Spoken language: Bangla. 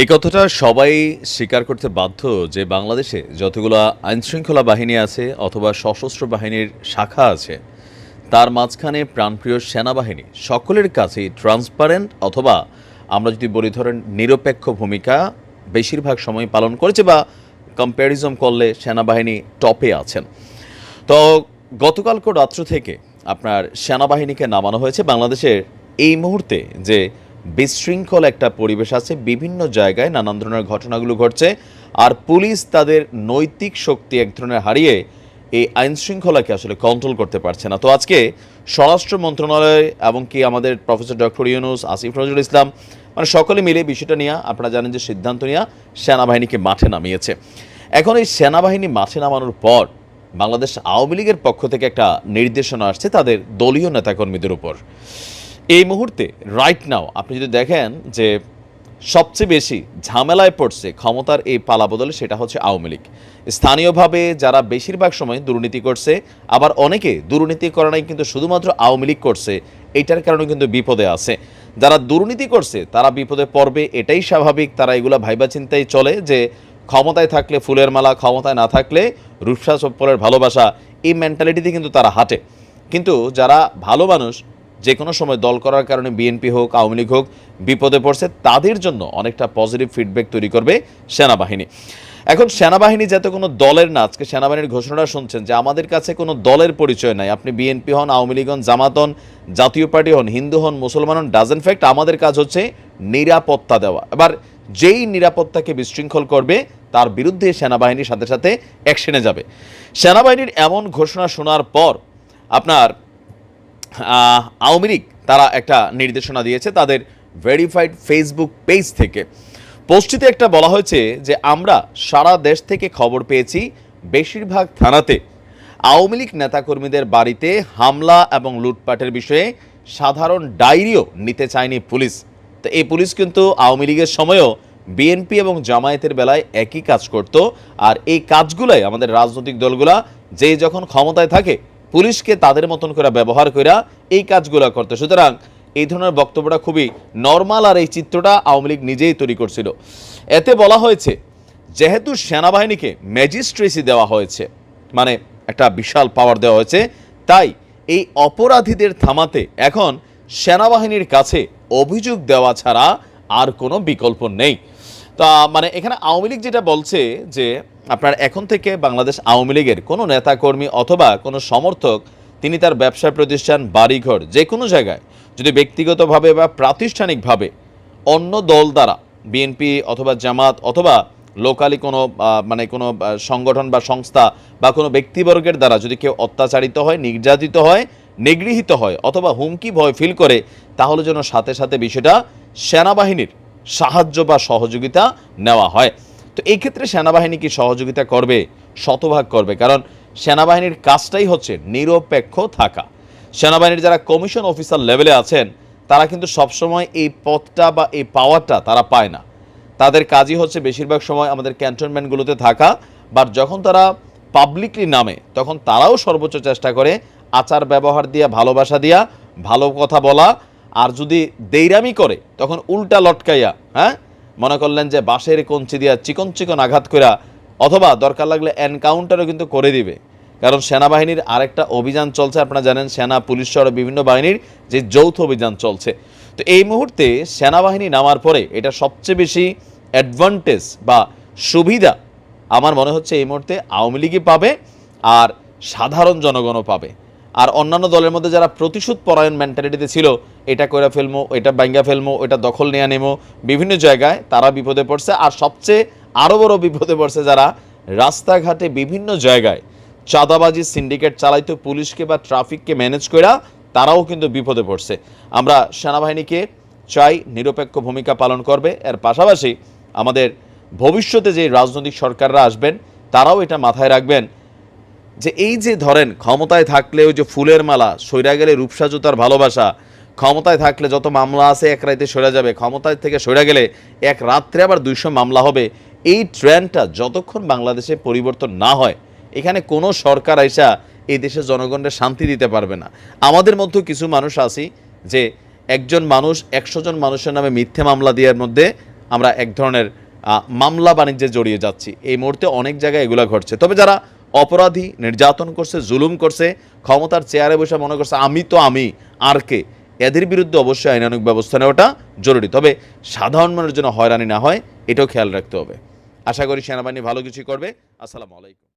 এই কথাটা সবাই স্বীকার করতে বাধ্য যে বাংলাদেশে যতগুলো আইনশৃঙ্খলা বাহিনী আছে অথবা সশস্ত্র বাহিনীর শাখা আছে, তার মাঝখানে প্রাণপ্রিয় সেনাবাহিনী সকলের কাছেই ট্রান্সপারেন্ট অথবা আমরা যদি বলি ধরেন নিরপেক্ষ ভূমিকা বেশিরভাগ সময় পালন করেছে বা কম্প্যারিজম করলে সেনাবাহিনী টপে আছেন। তো গতকালকে রাত্র থেকে আপনার সেনাবাহিনীকে নামানো হয়েছে বাংলাদেশের এই মুহূর্তে যে বিশৃঙ্খল একটা পরিবেশ আছে, বিভিন্ন জায়গায় নানান ধরনের ঘটনাগুলো ঘটছে, আর পুলিশ তাদের নৈতিক শক্তি এক ধরনের হারিয়ে এই আইন শৃঙ্খলাকে আসলে কন্ট্রোল করতে পারছে না। তো আজকে স্বরাষ্ট্র মন্ত্রণালয় এবং কি আমাদের প্রফেসর ডক্টর ইউনুস, আসিফ নজরুল ইসলাম মানে সকলে মিলে বিষয়টা নিয়ে, আপনারা জানেন যে সিদ্ধান্ত নিয়ে সেনাবাহিনীকে মাঠে নামিয়েছে। এখন এই সেনাবাহিনী মাঠে নামানোর পর বাংলাদেশ আওয়ামী লীগের পক্ষ থেকে একটা নির্দেশনা আসছে তাদের দলীয় নেতাকর্মীদের উপর। এই মুহূর্তে রাইট নাও আপনি যদি দেখেন যে সবচেয়ে বেশি ঝামেলায় পড়ছে ক্ষমতার এই পালা বদলে সেটা হচ্ছে আওয়ামী লীগ। স্থানীয়ভাবে যারা বেশিরভাগ সময় দুর্নীতি করছে, আবার অনেকে দুর্নীতি করে নাই, কিন্তু শুধুমাত্র আওয়ামী লীগ করছে এইটার কারণে কিন্তু বিপদে আছে। যারা দুর্নীতি করছে, তারা বিপদে পড়বে, এটাই স্বাভাবিক। তারা এগুলা ভাইবা চিন্তাই চলে যে ক্ষমতায় থাকলে ফুলের মালা, ক্ষমতায় না থাকলে রূপসা চপ্পলের ভালোবাসা, এই মেন্টালিটিতে কিন্তু তারা হাঁটে। কিন্তু যারা ভালো মানুষ যে কোনো সময় দল করার কারণে বিএনপি হোক, আওয়ামী লীগ হোক, বিপদে পড়ছে, তাদের জন্য অনেকটা পজিটিভ ফিডব্যাক তৈরি করবে সেনাবাহিনী। এখন সেনাবাহিনী যাতে কোনো দলের না, আজকে সেনাবাহিনীর ঘোষণাটা শুনছেন যে আমাদের কাছে কোনো দলের পরিচয় নাই। আপনি বিএনপি হন, আওয়ামী লীগ হন, জামাত হন, জাতীয় পার্টি হন, হিন্দু হন, মুসলমান হন ডাজেন ফ্যাক্ট আমাদের কাজ হচ্ছে নিরাপত্তা দেওয়া। এবার যেই নিরাপত্তাকে বিশৃঙ্খল করবে, তার বিরুদ্ধে সেনাবাহিনীর সাথে সাথে অ্যাকশনে যাবে। সেনাবাহিনীর এমন ঘোষণা শোনার পর আপনার আওয়ামী লীগ তারা একটা নির্দেশনা দিয়েছে তাদের ভেরিফাইড ফেসবুক পেজ থেকে। পোস্টটিতে একটা বলা হয়েছে যে, আমরা সারা দেশ থেকে খবর পেয়েছি বেশিরভাগ থানাতে আওয়ামী লীগ নেতাকর্মীদের বাড়িতে হামলা এবং লুটপাটের বিষয়ে সাধারণ ডায়েরিও নিতে চায়নি পুলিশ। তো এই পুলিশ কিন্তু আওয়ামী লীগের সময়ও বিএনপি এবং জামায়াতের বেলায় একই কাজ করত। আর এই কাজগুলোই আমাদের রাজনৈতিক দলগুলা যে যখন ক্ষমতায় থাকে পুলিশকে তাদের মতন করে ব্যবহার কইরা এই কাজগুলো করতে। সুতরাং এই ধরনের বক্তব্যটা খুবই নর্মাল আর এই চিত্রটা আওয়ামী লীগ নিজেই তৈরি করছিল। এতে বলা হয়েছে, যেহেতু সেনাবাহিনীকে ম্যাজিস্ট্রেসি দেওয়া হয়েছে মানে একটা বিশাল পাওয়ার দেওয়া হয়েছে, তাই এই অপরাধীদের থামাতে এখন সেনাবাহিনীর কাছে অভিযোগ দেওয়া ছাড়া আর কোনো বিকল্প নেই। তা মানে এখানে আওয়ামী লীগ যেটা বলছে যে আপনার এখন থেকে বাংলাদেশ আওয়ামী লীগের কোনো নেতাকর্মী অথবা কোনো সমর্থক, তিনি তার ব্যবসা প্রতিষ্ঠান, বাড়িঘর যে কোনো জায়গায় যদি ব্যক্তিগতভাবে বা প্রাতিষ্ঠানিকভাবে অন্য দল দ্বারা বিএনপি অথবা জামাত অথবা লোকালি কোনো মানে কোনো সংগঠন বা সংস্থা বা কোনো ব্যক্তিবর্গের দ্বারা যদি কেউ অত্যাচারিত হয়, নির্যাতিত হয়, নিগৃহীত হয় অথবা হুমকি ভয় ফিল করে, তাহলে যেন সাথে সাথে বিষয়টা সেনাবাহিনীর সাহায্য বা সহযোগিতা নেওয়া হয়। তো এই ক্ষেত্রে সেনাবাহিনী কি সহযোগিতা করবে? শতভাগ করবে। কারণ সেনাবাহিনীর কাজটাই হচ্ছে নিরপেক্ষ থাকা। সেনাবাহিনীর যারা কমিশন অফিসার লেভেলে আছেন, তারা কিন্তু সবসময় এই পদটা বা এই পাওয়ারটা তারা পায় না। তাদের কাজই হচ্ছে বেশিরভাগ সময় আমাদের ক্যান্টনমেন্টগুলোতে থাকা। বাট যখন তারা পাবলিকলি নামে, তখন তারাও সর্বোচ্চ চেষ্টা করে আচার ব্যবহার দিয়া, ভালোবাসা দিয়া, ভালো কথা বলা। আর যদি দেইরামি করে, তখন উল্টা লটকাইয়া হ্যাঁ? মনে করলেন যে বাঁশের কঞ্চি দিয়া চিকন চিকন আঘাত করা অথবা দরকার লাগলে এনকাউন্টারও কিন্তু করে দিবে। কারণ সেনাবাহিনীর আরেকটা অভিযান চলছে, আপনারা জানেন সেনা, পুলিশ সহ বিভিন্ন বাহিনীর যে যৌথ অভিযান চলছে। তো এই মুহূর্তে সেনাবাহিনী নামার পরে এটা সবচেয়ে বেশি অ্যাডভান্টেজ বা সুবিধা আমার মনে হচ্ছে এই মুহূর্তে আওয়ামী লীগই পাবে আর সাধারণ জনগণও পাবে। আর অন্যান্য দলের মধ্যে যারা প্রতিশোধ পরায়ণ মেন্টালিটিতে ছিল, এটা করে ফেলব এটা ব্যাঙ্গা ফেলব এটা দখল নিয়ে নেব বিভিন্ন জায়গায় তারা বিপদে পড়ছে। আর সবচেয়ে আরও বড় বিপদে পড়ছে যারা রাস্তাঘাটে বিভিন্ন জায়গায় চাঁদাবাজি সিন্ডিকেট চালাইতো, পুলিশকে বা ট্রাফিককে ম্যানেজ করা তারাও কিন্তু বিপদে পড়ছে। আমরা সেনাবাহিনীকে চাই নিরপেক্ষ ভূমিকা পালন করবে। এর পাশাপাশি আমাদের ভবিষ্যতে যে রাজনৈতিক সরকাররা আসবেন, তারাও এটা মাথায় রাখবেন। যে এই যে ধরেন, ক্ষমতায় থাকলে ওই যে ফুলের মালা, সইরা গেলে রূপসা জুতার ভালোবাসা, ক্ষমতায় থাকলে যত মামলা আছে এক রাইতে সরে যাবে, ক্ষমতায় থেকে সরে গেলে এক রাত্রে আবার দুইশো মামলা হবে। এই ট্রেন্ডটা যতক্ষণ বাংলাদেশে পরিবর্তন না হয়, এখানে কোনো সরকার আইসা এই দেশের জনগণের শান্তি দিতে পারবে না। আমাদের মধ্যে কিছু মানুষ আছি যে একজন মানুষ একশো জন মানুষের নামে মিথ্যে মামলা দেওয়ার মধ্যে আমরা এক ধরনের মামলা বাণিজ্যে জড়িয়ে যাচ্ছি। এই মুহূর্তে অনেক জায়গায় এগুলো ঘটছে। তবে যারা অপরাধী, নির্যাতন করছে, জুলুম করছে, ক্ষমতার চেয়ারে বসে মনে করছে, আমি তো আমি, আর কে? এদের বিরুদ্ধে অবশ্যই আইনানুক ব্যবস্থা নেওয়াটা জরুরি। তবে সাধারণ মানুষের জন্য হয়রানি না হয়, এটাও খেয়াল রাখতে হবে। আশা করি সেনাবাহিনী ভালো কিছুই করবে। আসসালামু আলাইকুম।